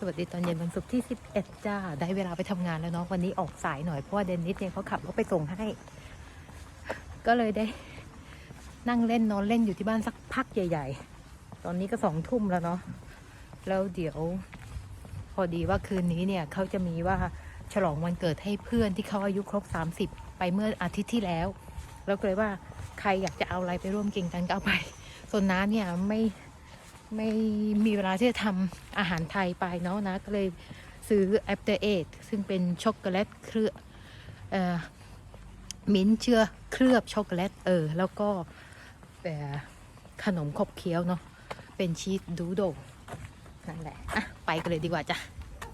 สวัสดีตอนเย็นวันศุกร์ที่ 11 จ้า ได้เวลาไปทำงานแล้วเนาะ วันนี้ออกสายหน่อย เพราะว่าเดนนิสเนี่ยเขาขับรถไปส่งให้ ก็เลยได้ นั่งเล่นนอนเล่นอยู่ที่บ้านสักพักใหญ่ ๆ ตอนนี้ก็สองทุ่มแล้วเนาะ แล้วเดี๋ยว พอดีว่าคืนนี้เนี่ยเขาจะมีว่าฉลองวันเกิดให้เพื่อนที่เขาอายุครบ 30 ไปเมื่ออาทิตย์ที่แล้ว แล้วก็เลยว่าใครอยากจะเอาอะไรไปร่วมกินกันก็เอาไป ส่วนน้าเนี่ยไม่ ไม่มีเวลาที่จะทำอาหารไทยไปเนาะนะ ก็เลยซื้อ After Eight ซึ่งเป็นช็อกโกแลตเคลือบเอ่อมิ้นท์เชื่อเคลือบช็อกโกแลตเออ แล้วก็เอ่อขนมขบเคี้ยวเนาะเป็นชีสดูโดนั่นแหละอะไปกันเลยดีกว่าจ้ะ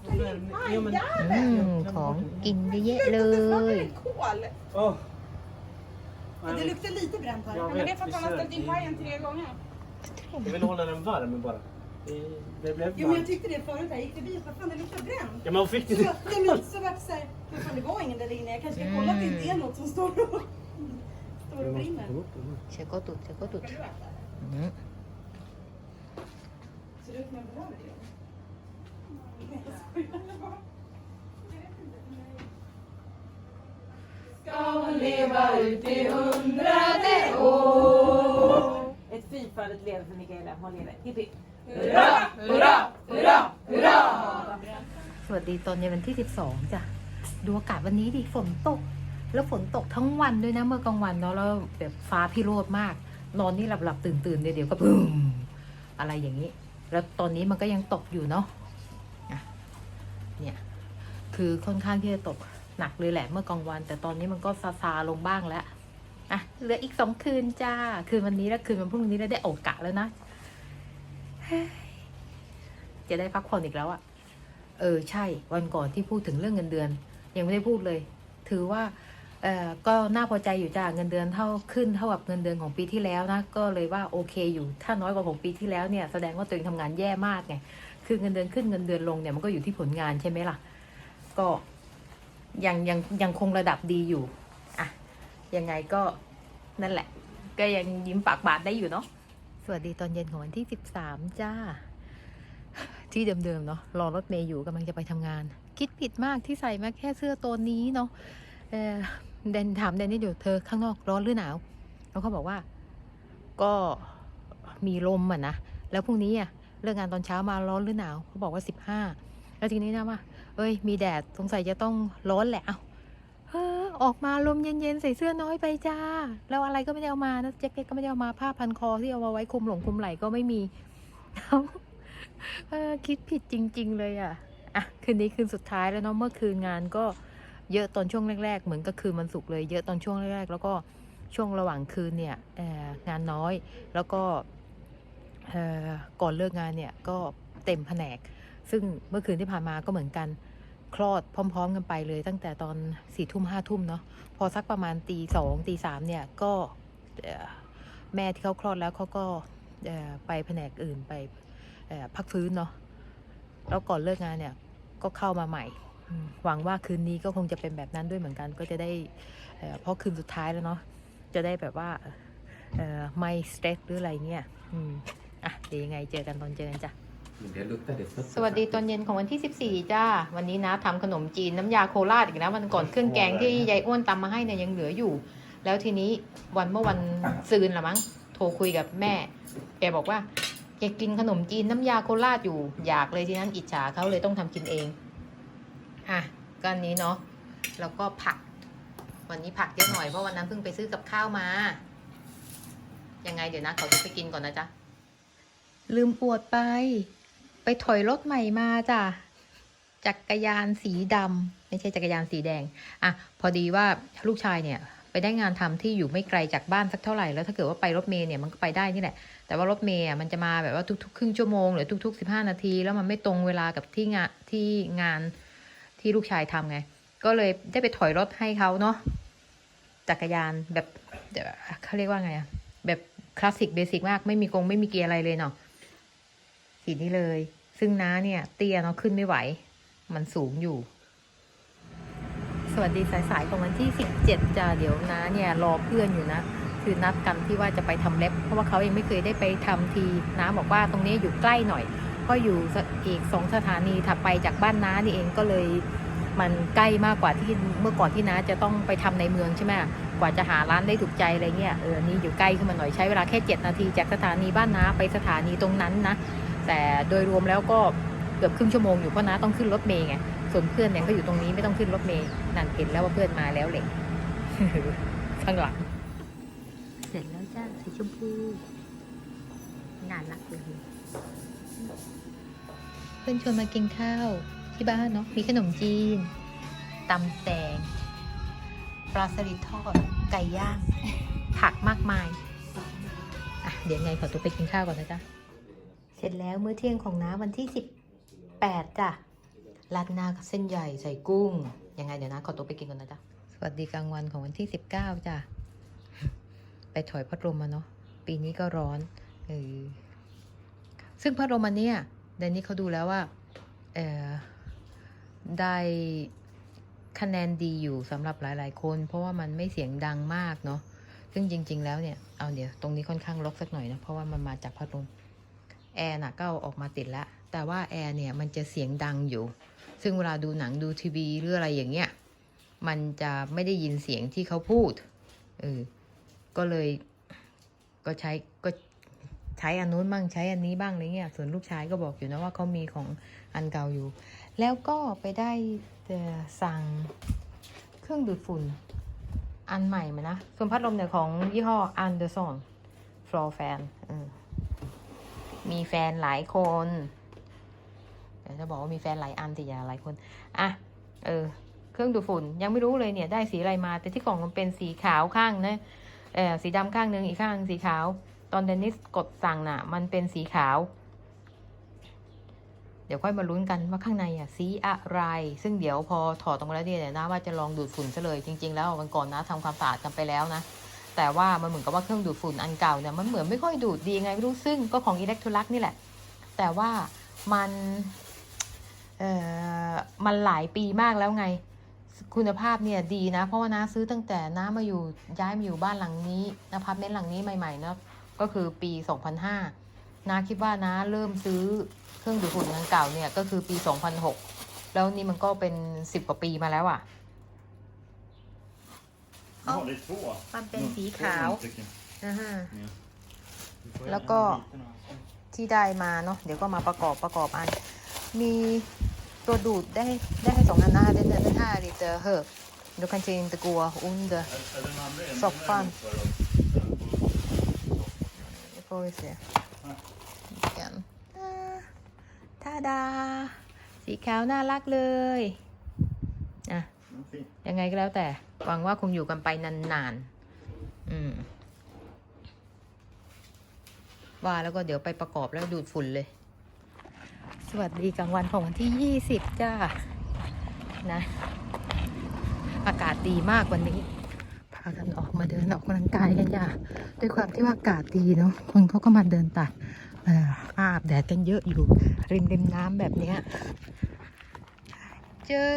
Ja, men... อืมของกินเยอะๆเลย Kol! Åh. Det luktar lite bränt här. Jag Men det är vet, för att vi han har kör ställt in i- pajen tre gånger. Jag vill hålla den varm bara. Det blev Jo men jag tyckte det förut här, jag gick förbi och vad fan det luktar bränt. Ja, men vad fick Så, du det? nej, men, så vart det såhär, men fan det var ingen där inne, jag kanske ska kolla att det inte är något som står och, står ser gott ut, kotut, se kotut. Mm. Ser det ut som en bröd i den? Nej, jag skojar. Ska hon leva ut i hundra år. Ett fyrfaldigt lever för Mikaela. Hon lever. Hipp hipp. Hurra, hurra, hurra, hurra! สวัสดีตอนเย็นวันที่ 12จ้ะ ดูอากาศวันนี้ดิฝนตก แล้วฝนตกทั้งวันด้วยนะเมื่อกลางวันเนาะแล้วแบบฟ้าพิโรธมาก นอนนี่หลับหลับตื่นตื่นๆเดี๋ยวเดี๋ยวก็บึ้มอะไรอย่างนี้ แล้วตอนนี้มันก็ยังตกอยู่เนาะอะเนี่ยคือค่อนข้างที่จะตกหนักเลยแหละเมื่อกลางวัน แต่ตอนนี้มันก็ซาซาๆลงบ้างแล้ว อะเหลืออีกสองคืนจ้า คืนวันนี้และคืนวันพรุ่งนี้แล้วได้โอกะแล้วนะเฮ้ยจะได้พักผ่อนอีกแล้วอะเออใช่วันก่อนที่พูดถึงเรื่องเงินเดือน ยังไม่ได้พูดเลย ถือว่าเออก็น่าพอใจอยู่จ้าเงินเดือนเท่าขึ้นเท่ากับเงินเดือนของปีที่แล้วนะก็เลยว่าโอเคอยู่ถ้าน้อยกว่าของปีที่แล้วเนี่ยแสดงว่าตัวเองทำงานแย่มากไงคือเงินเดือนขึ้นเงินเดือนลงเนี่ยมันก็อยู่ที่ผลงานใช่ไหมล่ะ ก็ยังยังยังคงระดับดีอยู่ ยังไงก็นั่นแหละ ก็ยังยิ้มปากบาดได้อยู่เนาะสวัสดีตอนเย็นของวันที่สิบสามจ้า ที่เดิมๆเนาะรอรถเมย์อยู่กำลังจะไปทำงาน คิดผิดมากที่ใส่มาแค่เสื้อตัวนี้เนาะเออเดนถามเดนนี่เดี๋ยวเธอข้างนอกร้อนหรือหนาว แล้วเขาบอกว่า ก็มีลมอะนะ แล้วพรุ่งนี้อะเลิกงงานตอนเช้ามาร้อนหรือหนาวเขาบอกว่าสิบห้าแล้วทีนี้นะว่าเอ้ย มีแดดสงสัยจะต้องร้อนแหละเอ้า ออกมาลมเย็นๆใส่เสื้อน้อยไปจ้า แล้วอะไรก็ไม่ได้เอามานะแจ็คเก็ตก็ไม่ได้เอามาผ้าพันคอที่เอามาไว้คลุมหลงคลุมไหล่ก็ไม่มีเออคิดผิดจริง ๆ เลยอะอะคืนนี้คืนสุดท้ายแล้วเนาะเมื่อคืนงานก็เยอะตอนช่วงแรก ๆ เหมือนก็คืนวันศุกเลย เยอะตอนช่วงแรกๆแล้วก็ช่วงระหว่างคืนเนี่ยงานน้อยแล้วก็ก่อนเลิกงานเนี่ยก็เต็มแผนก ซึ่งเมื่อคืนที่ผ่านมาก็เหมือนกัน คลอดพร้อม ๆ กันไปเลย ตั้งแต่ตอนสี่ทุ่มห้าทุ่มเนาะพอสักประมาณตีสองตีสามเนี่ยก็แม่ที่เขาคลอดแล้วเขาก็ไปแผนกอื่นไปพักฟื้นเนาะแล้วก่อนเลิกงานเนี่ยก็เข้ามาใหม่ หวังว่าคืนนี้ก็คงจะเป็นแบบนั้นด้วยเหมือนกัน ก็จะได้เพราะคืนสุดท้ายแล้วเนาะจะได้แบบว่าเอ่อไม่สเตรสหรืออะไรเงี้ยอะเดี๋ยวยังไงเจอกันตอนเจอกันจ้ะ Men det luktar det fötter สวัสดีตอนเย็นของวันที่ 14 จ้า วันนี้นะทำขนมจีนน้ำยาโคราชอีกนะวันก่อนเครื่องแกงที่ยายอ้วนตำมาให้เนี่ยยังเหลืออยู่ แล้วทีนี้วันเมื่อวันซืนละมั้งโทรคุยกับแม่ แกบอกว่าแกกินขนมจีนน้ำยาโคราชอยู่อยากเลยทีนั้นอิจฉาเขาเลยต้องทำกินเองอะก็อันนี้เนาะแล้วก็ผัก วันนี้ผักเยอะหน่อยเพราะวันนั้นเพิ่งไปซื้อกับข้าวมายังไงเดี๋ยวนะเขาจะไปกินก่อนนะจ๊ะลืมอวดไป ไปถอยรถใหม่มาจ้ะจักรยานสีดำไม่ใช่จักรยานสีแดงอะพอดีว่าลูกชายเนี่ยไปได้งานทำที่อยู่ไม่ไกลจากบ้านสักเท่าไหร่แล้วถ้าเกิดว่าไปรถเมล์เนี่ยมันก็ไปได้นี่แหละแต่ว่ารถเมล์มันจะมาแบบว่าทุกๆ ครึ่งชั่วโมงหรือทุกๆสิบห้านาที แล้วมันไม่ตรงเวลากับที่งานที่งานที่ลูกชายทำไง ก็เลยได้ไปถอยรถให้เขาเนาะจักรยานแบบเดี๋ยวเขาเรียกว่าไงอะแบบคลาสสิกเบสิกมากไม่มีกงไม่มีเกียร์อะไรเลยเนาะ สีนี้เลย ซึ่งน้าเนี่ย เตี้ยเนาะขึ้นไม่ไหว มันสูงอยู่ สวัสดีสายๆของวันที่ 17จ้าเดี๋ยวน้าเนี่ยรอเพื่อนอยู่นะ คือนัดกันที่ว่าจะไปทำเล็บ เพราะว่าเขายังไม่เคยได้ไปทำทีน้าบอกว่าตรงนี้อยู่ใกล้หน่อย ก็อยู่อีกสองสถานีถัดไปจากบ้านน้านี่เองก็เลยมันใกล้มากกว่าที่เมื่อก่อนที่น้าจะต้องไปทำในเมืองใช่ไหมกว่าจะหาร้านได้ถูกใจอะไรเงี้ยเออนี่อยู่ใกล้ขึ้นมาหน่อยใช้เวลาแค่ 7 นาทีจากสถานีบ้านน้าไปสถานีตรงนั้นนะ แต่โดยรวมแล้วก็เกือบครึ่งชั่วโมงอยู่เพราะน้าต้องขึ้นรถเมย์ไงส่วนเพื่อนเนี่ยก็อยู่ตรงนี้ไม่ต้องขึ้นรถเมย์นั่นเห็นแล้วว่าเพื่อนมาแล้วเลยข้างหลังเสร็จแล้วจ้าสีชมพูน่ารักเลยเพื่อนชวนมากินข้าวที่บ้านเนาะมีขนมจีนตำแตงปลาสลิดทอดไก่ย่าง ผักมากมาย อะ เดี๋ยวไงขอตัวไปกินข้าวก่อนนะจ๊ะเส ร็จแล้วมื้อเที่ยงของน้าวันที่สิบแปดจ้ะราดหน้ากับเส้นใหญ่ใส่กุ้ง ยังไงเดี๋ยวนะขอตัวไปกินก่อนนะจ๊ะ สวัสดีกลางวันของวันที่สิบเก้าจ้ะ ไปถอยพัดลมมาเนาะ ปีนี้ก็ร้อนเออซึ่งพัดลมอันเนี้ยเดนนี่เขาดูแล้วว่าเออได้คะแนนดีอยู่สำหรับหลาย ๆ คน เพราะว่ามันไม่เสียงดังมากเนาะ ซึ่งจริง ๆ แล้วเนี่ย เอาเดี๋ยวตรงนี้ค่อนข้างรกสักหน่อยนะ เพราะว่ามันมาจากพัดลม แอร์น่ะก็เอาออกมาติดแล้ว แต่ว่าแอร์เนี่ยมันจะเสียงดังอยู่ ซึ่งเวลาดูหนังดูทีวีหรืออะไรอย่างเงี้ย มันจะไม่ได้ยินเสียงที่เขาพูด เออ ก็เลยก็ใช้ก็ใช้อันนู้นบ้างใช้อันนี้บ้างอะไรเงี้ย ส่วนลูกชายก็บอกอยู่นะว่าเขามีของอันเก่าอยู่ แล้วก็ไปได้สั่งเครื่องดูดฝุ่นอันใหม่มานะ ส่วนพัดลมเนี่ยของยี่ห้อ Anderson Floor Fan เออ มีแฟนหลายคนเดี๋ยวจะบอกว่ามีแฟนหลายอันแต่อย่าหลายคนอะเออ เครื่องดูดฝุ่นยังไม่รู้เลยเนี่ย ได้สีอะไรมา แต่ที่กล่องมันเป็นสีขาวข้างนะเออสีดำข้างหนึ่งอีกข้างสีขาว ตอนเดนิสกดสั่งน่ะ มันเป็นสีขาว เดี๋ยวค่อยมาลุ้นกันว่าข้างในอะสีอะไร ซึ่งเดี๋ยวพอถอดตรงมาแล้วเนี่ยนะว่าจะลองดูดฝุ่นซะเลยจริง ๆ แล้ววันก่อนนะทำความสะอาดกันไปแล้วนะ แต่ว่ามันเหมือนกับว่าเครื่องดูดฝุ่นอันเก่าเนี่ยมันเหมือนไม่ค่อยดูดดีไงไม่รู้ซึ่งก็ของอิเล็กโทรลักนี่แหละ แต่ว่ามันเอ่อมันหลายปีมากแล้วไง คุณภาพเนี่ยดีนะ เพราะว่าน้าซื้อตั้งแต่น้ามาอยู่ย้ายมาอยู่บ้านหลังนี้นะพับเม้นหลังนี้ใหม่ๆนะก็คือปี 2005น้าคิดว่าน้าเริ่มซื้อเครื่องดูดฝุ่นอันเก่าเนี่ยก็คือปี 2006 แล้วนี่มันก็เป็น 10 กว่าปีมาแล้วอะ่ะ Ja, det är två. มันเป็นสี Två ขาว stycken. อ่าฮะ Ja. แล้วก็ที่ได้มาเนาะเดี๋ยวก็มาประกอบประกอบอัน มีตัวดูดได้ได้ให้สองอันหน้าได้ได้ห้าลิตรเฮอดูคันเจนตะกัวอุนเดอ Är, är den andra ännu Soffan. mer motförd? Det får vi se. Igen. ทาดา สีขาวน่ารักเลย อะ Ja, fin. ยังไงก็แล้วแต่ หวังว่าคงอยู่กันไปนานๆ อืม ว่าแล้วก็เดี๋ยวไปประกอบแล้วดูดฝุ่นเลย สวัสดีกลางวันของวันที่20จ้า นะ อากาศดีมากวันนี้ พากันออกมาเดินออกกำลังกายกันจ้าด้วยความที่ว่าอากาศดีเนาะ คนเขาก็มาเดินตากเอ่ออาบแดดกันเยอะอยู่ ริมริมน้ำแบบเนี้ย เจอ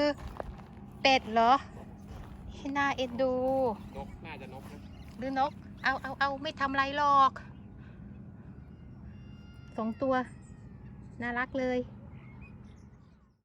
เป็ดเหรอ ที่น่าเอ็นดู นก น่าจะนกนะหรือนก เอาเอาเอาไม่ทำไรหรอก สองตัว น่ารักเลย